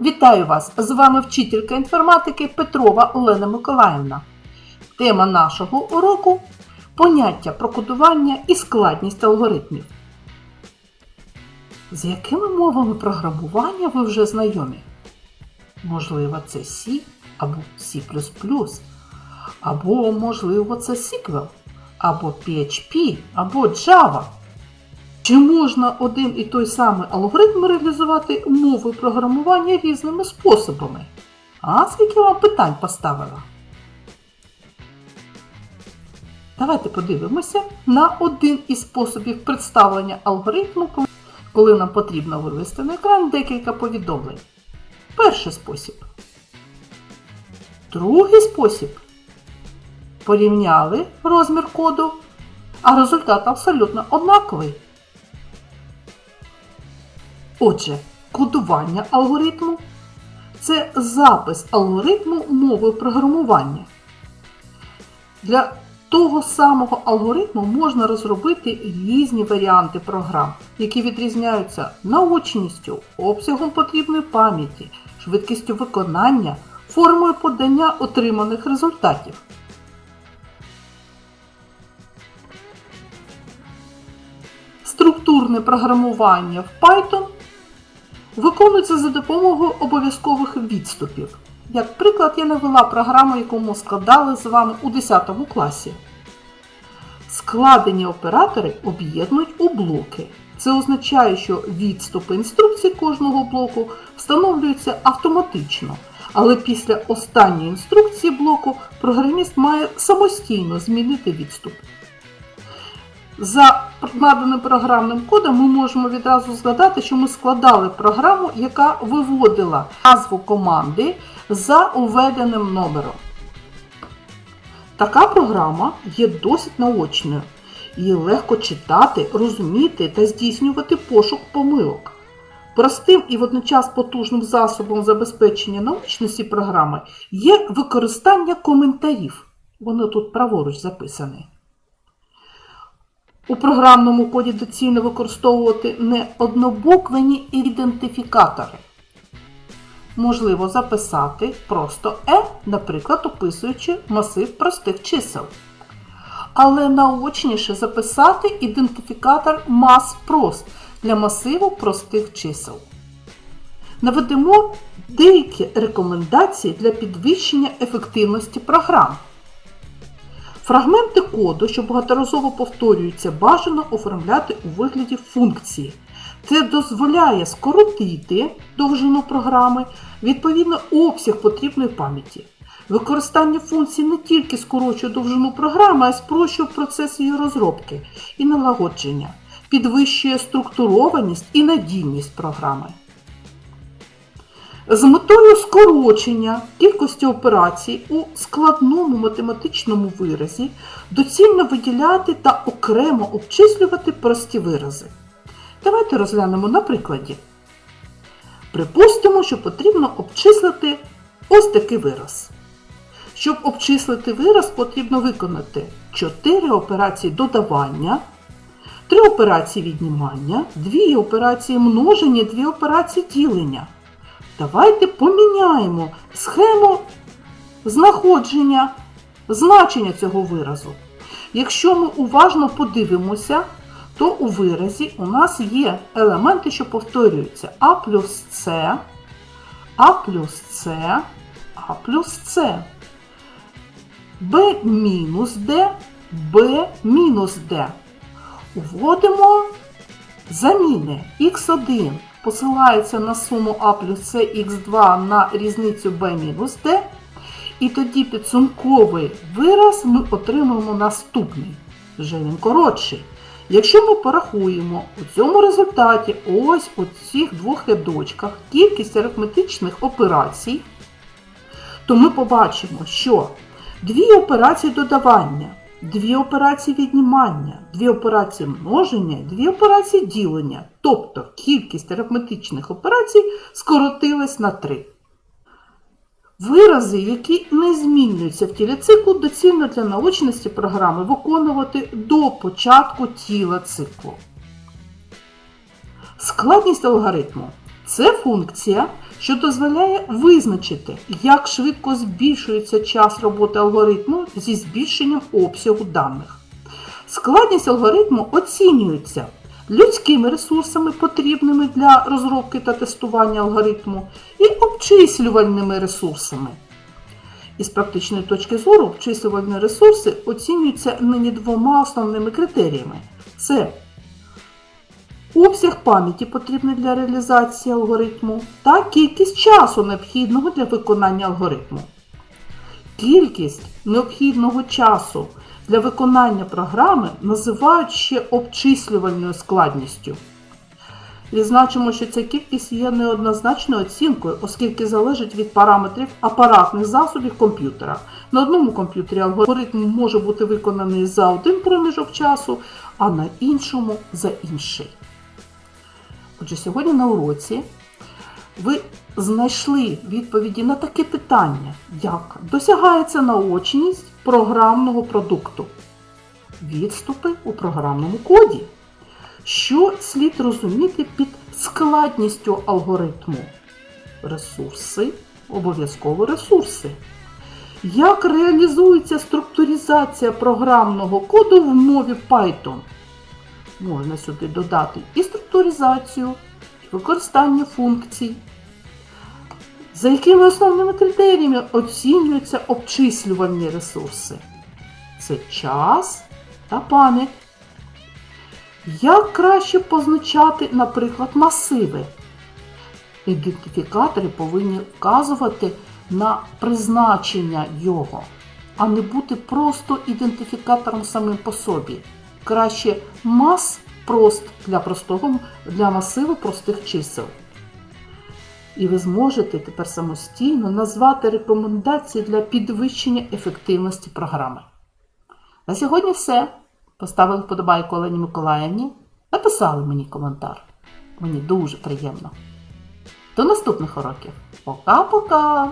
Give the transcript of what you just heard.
Вітаю вас! З вами вчителька інформатики Петрова Олена Миколаївна. Тема нашого уроку поняття про кодування і складність алгоритмів. З якими мовами програмування ви вже знайомі? Можливо, це C або C++, або, можливо, це SQL, або PHP, або Java. Чи можна один і той самий алгоритм реалізувати мовою програмування різними способами? А скільки вам питань поставила? Давайте подивимося на один із способів представлення алгоритму, коли нам потрібно вивести на екран декілька повідомлень. Перший спосіб. Другий спосіб. Порівняли розмір коду, а результат абсолютно однаковий. Отже, кодування алгоритму це запис алгоритму мовою програмування. Для того самого алгоритму можна розробити різні варіанти програм, які відрізняються наочністю, обсягом потрібної пам'яті, швидкістю виконання, формою подання отриманих результатів. Структурне програмування в Python виконується за допомогою обов'язкових відступів. Як приклад, я навела програму, яку ми складали з вами у 10 класі. Складені оператори об'єднують у блоки. Це означає, що відступи інструкцій кожного блоку встановлюються автоматично, але після останньої інструкції блоку програміст має самостійно змінити відступ. За наданим програмним кодом ми можемо відразу згадати, що ми складали програму, яка виводила назву команди за введеним номером. Така програма є досить наочною. Її легко читати, розуміти та здійснювати пошук помилок. Простим і водночас потужним засобом забезпечення научності програми є використання коментарів. Вони тут праворуч записані. У програмному коді доцільно використовувати не однобуквені ідентифікатори. Можливо записати просто E, наприклад, описуючи масив простих чисел. Але наочніше записати ідентифікатор MassProst для масиву простих чисел. Наведемо деякі рекомендації для підвищення ефективності програм. Фрагменти коду, що багаторазово повторюються, бажано оформляти у вигляді функції. Це дозволяє скоротити довжину програми, відповідно обсяг потрібної пам'яті. Використання функцій не тільки скорочує довжину програми, а й спрощує процес її розробки і налагодження, підвищує структурованість і надійність програми. З метою скорочення кількості операцій у складному математичному виразі доцільно виділяти та окремо обчислювати прості вирази. Давайте розглянемо на прикладі. Припустимо, що потрібно обчислити ось такий вираз. Щоб обчислити вираз, потрібно виконати 4 операції додавання, 3 операції віднімання, 2 операції множення, 2 операції ділення. Давайте поміняємо схему знаходження значення цього виразу. Якщо ми уважно подивимося, то у виразі у нас є елементи, що повторюються А плюс С, А плюс С, А плюс С, Б мінус Д, Б мінус Д. Вводимо заміни х1 посилається на суму А плюс С х2 на різницю b мінус d, і тоді підсумковий вираз ми отримаємо наступний. Вже він коротший. Якщо ми порахуємо у цьому результаті ось у цих двох рядочках кількість арифметичних операцій, то ми побачимо, що дві операції додавання, дві операції віднімання, дві операції множення, дві операції ділення, тобто кількість арифметичних операцій скоротилась на 3. Вирази, які не змінюються в тілі циклу, доцільно для наочності програми виконувати до початку тіла циклу. Складність алгоритму Це функція, що дозволяє визначити, як швидко збільшується час роботи алгоритму зі збільшенням обсягу даних. Складність алгоритму оцінюється людськими ресурсами, потрібними для розробки та тестування алгоритму, і обчислювальними ресурсами. Із практичної точки зору обчислювальні ресурси оцінюються нині двома основними критеріями: це обсяг пам'яті потрібний для реалізації алгоритму та кількість часу необхідного для виконання алгоритму. Кількість необхідного часу для виконання програми називають ще обчислювальною складністю. Відзначимо, що ця кількість є неоднозначною оцінкою, оскільки залежить від параметрів апаратних засобів комп'ютера. На одному комп'ютері алгоритм може бути виконаний за один проміжок часу, а на іншому за інший. Отже, сьогодні на уроці ви знайшли відповіді на таке питання, як досягається наочність програмного продукту, відступи у програмному коді. Що слід розуміти під складністю алгоритму? Ресурси, обов'язково ресурси. Як реалізується структуризація програмного коду в мові Python? Можна сюди додати і структуризацію, і використання функцій. За якими основними критеріями оцінюються обчислювальні ресурси? Це час та пам'ять. Як краще позначати, наприклад, масиви? Ідентифікатори повинні вказувати на призначення його, а не бути просто ідентифікатором самим по собі. Краще мас прост для простого для масиву простих чисел. І ви зможете тепер самостійно назвати рекомендації для підвищення ефективності програми. На сьогодні все. Поставили вподобайку Олені Миколаївні, написали мені коментар. Мені дуже приємно. До наступних уроків. Пока-пока!